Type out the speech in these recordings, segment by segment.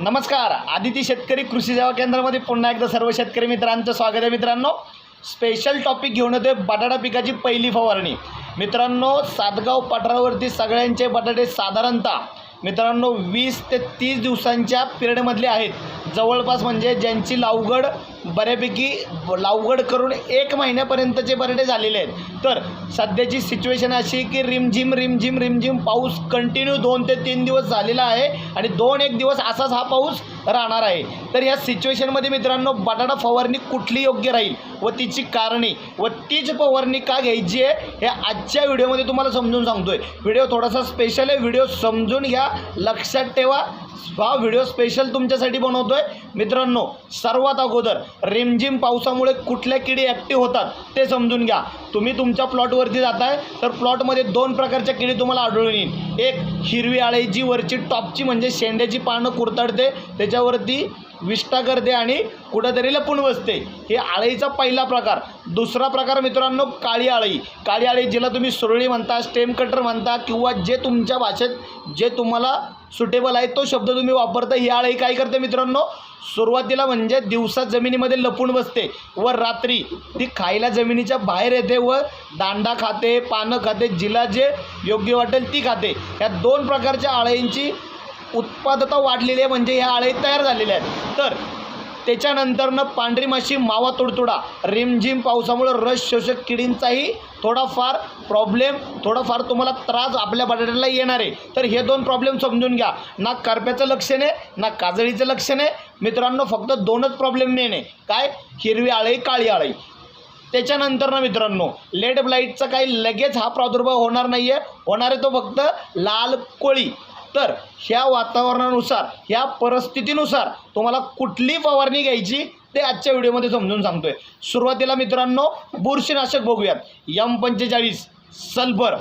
नमस्कार आदिती शेतकरी कृषी सेवा केंद्रामध्ये पुन्हा एकदा सर्व शेतकरी मित्रांचं स्वागत आहे मित्रांनो. स्पेशल टॉपिक घेऊन येतोय बटाटा पिकाची पहिली फवारणी. मित्रांनो सातगाव पठारावरती सगळ्यांचे बटाटे साधारणतः मित्रांनो वीस ते तीस दिवसांच्या पिरियडमधले आहेत. जवळपास म्हणजे ज्यांची लावगड बऱ्यापैकी लावगड करून एक महिन्यापर्यंतचे बटाटे झालेले आहेत. तर सध्याची सिच्युएशन अशी की रिमझिम रिमझिम रिमझिम पाऊस कंटिन्यू दोन ते तीन दिवस झालेला आहे आणि दोन एक दिवस असाच हा पाऊस राहणार आहे. तर या सिच्युएशनमध्ये मित्रांनो बटाटा फवारणी कुठली योग्य राहील व तिची कारणे व तीच फवारणी का घ्यायची आहे हे आजच्या व्हिडिओमध्ये तुम्हाला समजून सांगतोय. व्हिडिओ थोडासा स्पेशल आहे. व्हिडिओ समजून घ्या लक्षात ठेवा. हा व्हिडिओ स्पेशल तुमच्यासाठी बनवतोय. मित्रांनो सर्वात अगोदर रिमझिम पावसामुळे कुठल्या किडी ॲक्टिव्ह होतात ते समजून घ्या. तुम्ही तुमच्या प्लॉटवरती जाताय तर प्लॉटमध्ये दोन प्रकारच्या किडी तुम्हाला आढळून येईल. एक हिरवी आळी जी वरची टॉपची म्हणजे शेंड्याची पानं कुरतडते त्याच्यावरती विष्टा करते आणि कुठंतरी लपून बसते. हे आळीचा पहिला प्रकार. दुसरा प्रकार मित्रांनो काळी आळी. काळी आळी जिला तुम्ही सुरळी म्हणता स्टेम कटर म्हणता किंवा जे तुमच्या भाषेत जे तुम्हाला सुटेबल आहे तो शब्द तुम्ही वापरता ही आळी काय करते मित्रांनो? सुरुवातीला म्हणजे दिवसा जमिनीमध्ये लपून बसते व रात्री ती खायला जमिनीच्या बाहेर येते व दांडा खाते पानं खाते जिला जे योग्य वाटेल ती खाते. ह्या दोन प्रकारच्या आळ्यांची उत्पादकता वाढलेली आहे. म्हणजे ह्या आळे तयार झालेल्या आहेत. तर त्याच्यानंतरनं पांढरी माशी मावा तुडतुडा. रिमझिम पावसामुळं रस शोषक किडींचाही थोडाफार प्रॉब्लेम थोडाफार तुम्हाला त्रास आपल्या बटाट्याला येणार आहे. तर हे दोन प्रॉब्लेम समजून घ्या. ना करप्याचं लक्षण आहे ना काजळीचं लक्षण. आहे मित्रांनो फक्त दोनच प्रॉब्लेम मेन आहे. काय? हिरवी आळी काळी आळी. त्याच्यानंतर ना मित्रांनो लेड ब्लाईटचा काही लगेच हा प्रादुर्भाव होणार नाही आहे होणार आहे तो फक्त लाल कोळी. तर ह्या वातावरणानुसार ह्या परिस्थितीनुसार तुम्हाला कुठली फवारणी घ्यायची ते आजच्या व्हिडिओमध्ये समजून सांगतोय. सुरुवातीला मित्रांनो बुरशीनाशक बघूयात. यम पंचेचाळीस सल्फर.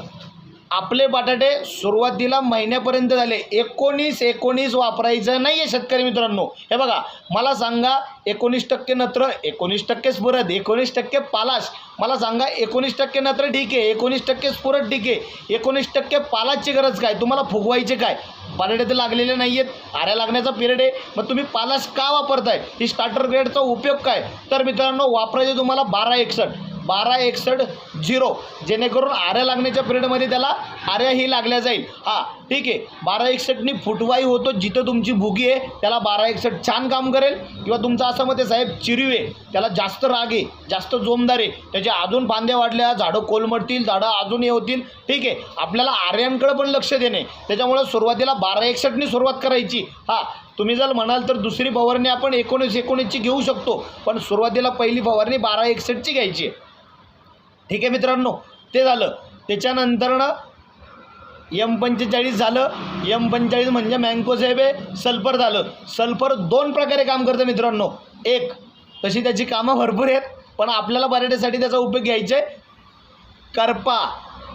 आपले बटाटे सुरुवातीला महिन्यापर्यंत झाले. एकोणीस एकोणीस वापरायचं नाही आहे शेतकरी मित्रांनो. हे बघा मला सांगा एकोणीस टक्के नत्र एकोणीस टक्के स्फुरद एकोणीस टक्के पालाश. मला सांगा एकोणीस टक्के नत्र ठीक आहे एकोणीस टक्के स्फुरद ठीक आहे एकोणीस टक्के पालाशची गरज काय? तुम्हाला फुगवायचे काय? बटाटे तर लागलेले नाही आहेत आऱ्या लागण्याचा पिरियड आहे. मग तुम्ही पालाश का वापरताय? ही स्टार्टर ग्रेडचा उपयोग काय? तर मित्रांनो वापरायचे तुम्हाला बारा एकसष्ट. बारा एकसष्ट झिरो. जेणेकरून आऱ्या लागण्याच्या पिरियडमध्ये त्याला आऱ्या ही लागल्या जाईल. हां ठीक आहे. बारा एकसष्टनी फुटवाई होतो जिथं तुमची भुगी आहे त्याला बारा एकसष्ट छान काम करेल. किंवा तुमचं असं मत आहे साहेब चिरीव आहे त्याला जास्त राग आहे जास्त जोमदार आहे. त्याच्या अजून फांद्या वाढल्या झाडं कोलमडतील झाडं अजून हे होतील. ठीक आहे. आपल्याला आर्यांकडं पण लक्ष देणे. त्याच्यामुळं सुरुवातीला बारा एकसष्टनी सुरुवात करायची. हां तुम्ही जर म्हणाल तर दुसरी फवारणी आपण एकोणीस एकोणीसची घेऊ शकतो. पण सुरुवातीला पहिली फवारणी बारा एकसष्टची घ्यायची आहे. ठीक आहे मित्रांनो? ते झालं. त्याच्यानंतरनं यम पंचेचाळीस झालं. यम पंचेचाळीस म्हणजे मँको आहे सल्फर झालं. सल्फर दोन प्रकारे काम करतं मित्रांनो. एक तशी त्याची कामं भरपूर आहेत पण आपल्याला बटाट्यासाठी त्याचा उपयोग घ्यायचा आहे. करपा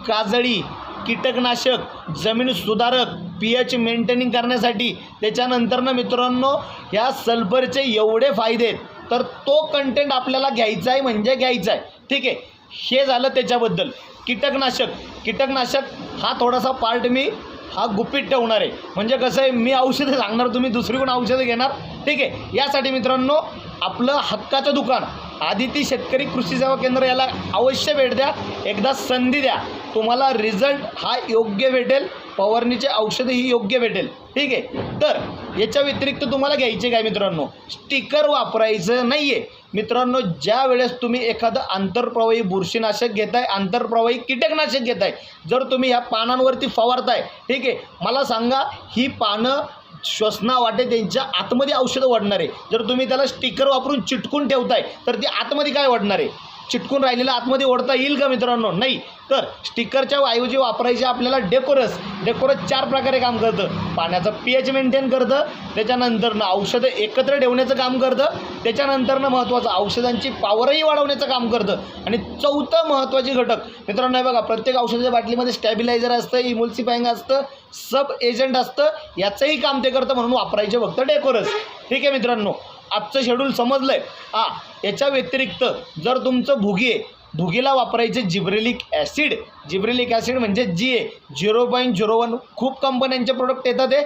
काजळी कीटकनाशक जमीन सुधारक पी एच मेंटेनिंग करण्यासाठी त्याच्यानंतरनं मित्रांनो ह्या सल्फरचे एवढे फायदे आहेत. तर तो कंटेंट आपल्याला घ्यायचा आहे म्हणजे घ्यायचा आहे. ठीक आहे? हे झालं त्याच्याबद्दल. कीटकनाशक. कीटकनाशक हा थोडासा पार्ट मी हा गुपित ठेवणार आहे. म्हणजे कसं आहे मी औषधं सांगणार तुम्ही दुसरीकडून औषधं घेणार. ठीक आहे? यासाठी मित्रांनो आपलं हक्काचं दुकान आदिती शेतकरी कृषी सेवा केंद्र याला अवश्य भेट द्या. एकदा संधी द्या. तुम्हाला रिझल्ट हा योग्य भेटेल. फवारणीचे औषधं ही योग्य भेटेल. ठीक आहे? तर याच्या व्यतिरिक्त तुम्हाला घ्यायचे काय मित्रांनो? स्टिकर वापरायचं नाही आहे मित्रांनो ज्या वेळेस तुम्ही एखादं आंतरप्रवाही बुरशीनाशक घेताय आंतरप्रवाही कीटकनाशक घेताय जर तुम्ही ह्या पानांवरती फवारताय ठीक आहे मला सांगा ही पानं श्वसना वाटे त्यांच्या आतमध्ये औषधं वाढणार. आहे जर तुम्ही त्याला स्टिकर वापरून चिटकून ठेवताय तर ती आतमध्ये काय वाढणार? आहे चिटकून राहिलेलं आतमध्ये ओढता येईल का मित्रांनो? नाही. तर स्टिकरच्या ऐवजी वापरायचे आपल्याला डेकोरस. डेकोरस चार प्रकारे काम करतं. पाण्याचं पी एच मेंटेन करतं त्याच्यानंतरनं औषधं एकत्र ठेवण्याचं काम करतं त्याच्यानंतरनं महत्त्वाचं औषधांची पॉवरही वाढवण्याचं काम करतं. आणि चौथं महत्त्वाचे घटक मित्रांनो बघा प्रत्येक औषधाच्या बाटलीमध्ये स्टॅबिलायझर असतं इमोल्सिफाईंग असतं सब एजंट असतं याचंही काम ते करतं म्हणून वापरायचे फक्त डेकोरस ठीक आहे मित्रांनो? आजचं शेड्यूल समजलं आहे हां याच्या व्यतिरिक्त जर तुमचं भुगी आहे भुगीला वापरायचे जिब्रेलिक ॲसिड जिब्रेलिक ॲसिड म्हणजे जी आहे झिरो पॉईंट झिरो वन खूप कंपन्यांचे प्रोडक्ट येतात ते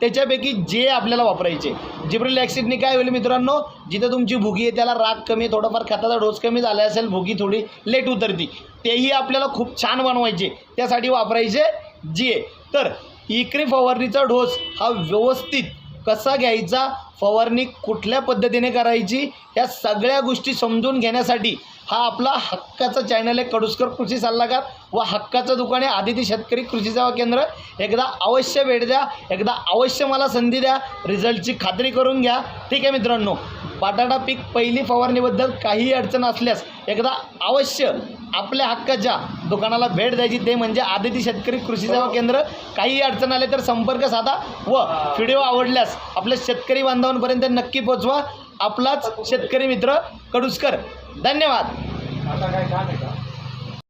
त्याच्यापैकी जे आपल्याला वापरायचे. जिब्रेल ॲक्सिडने काय होईल मित्रांनो जिथं तुमची भुगी आहे त्याला राग कमी आहे, थोडाफार खताचा डोस कमी झाला असेल भुगी थोडी लेट उतरती. तेही आपल्याला खूप छान बनवायचे. त्यासाठी वापरायचे जी आहे तर इकरी फवारणीचा डोस हा व्यवस्थित कसा घ्यायचा फवारणी कुठल्या पद्धतीने करायची या सगळ्या गोष्टी समजून घेण्यासाठी हा आपला हक्काचा चॅनल आहे कडुसकर कृषी सल्लागार व हक्काचं दुकान आहे आदिती शेतकरी कृषी सेवा केंद्र. एकदा अवश्य भेट द्या एकदा अवश्य मला संधी द्या रिझल्टची खात्री करून घ्या. ठीक आहे मित्रांनो बटाटा पीक पहिली फवारणीबद्दल काहीही अडचण असल्यास एकदा अवश्य आपल्या हक्काच्या दुकानाला भेट द्यायची ते म्हणजे आदिती शेतकरी कृषी सेवा केंद्र. काहीही अडचण आले तर संपर्क साधा व व्हिडिओ आवडल्यास आपल्या शेतकरी बांधवांपर्यंत नक्की पोचवा. आपलाच शेतकरी मित्र कडुसकर. धन्यवाद. आता काय